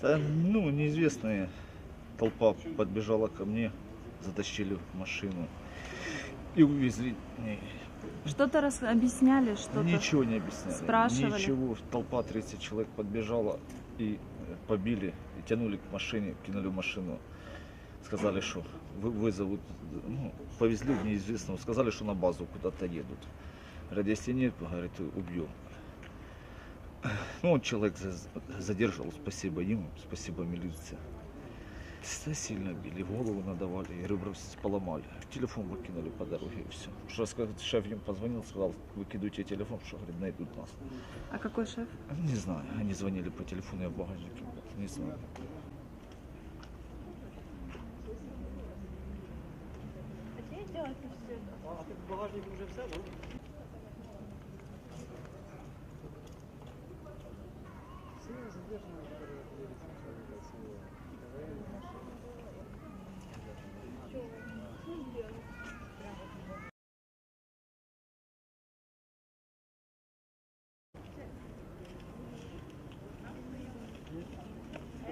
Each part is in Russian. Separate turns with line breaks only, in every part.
Да, ну, неизвестная толпа подбежала ко мне, затащили в машину и увезли.
Что-то раз объясняли, что-то.
Ничего не объясняли.
спрашивали?
Ничего. Толпа 30 человек подбежала и э, побили, и тянули к машине, кинули машину. Сказали, что вы- вызовут, ну, повезли в неизвестного, сказали, что на базу куда-то едут. Говорят, если нет, говорит, убьем. Ну, он человек за- задержал, спасибо ему, спасибо милиции. Да сильно били, голову надавали, и ребра все поломали. Телефон выкинули по дороге и все. Что сказать, шеф им позвонил, сказал, выкидывайте телефон, что, говорит, найдут нас.
А какой шеф?
Не знаю, они звонили по телефону, я в багажнике был, не знаю.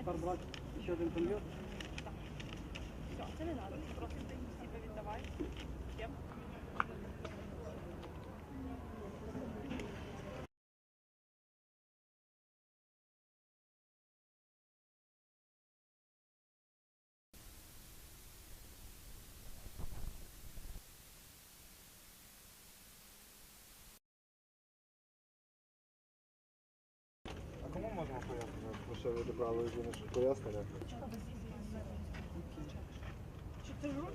Тепер брати ще один конверт.
А кому можемо пояснити? Ви що відібрали людину, що пояснення?
Нормально.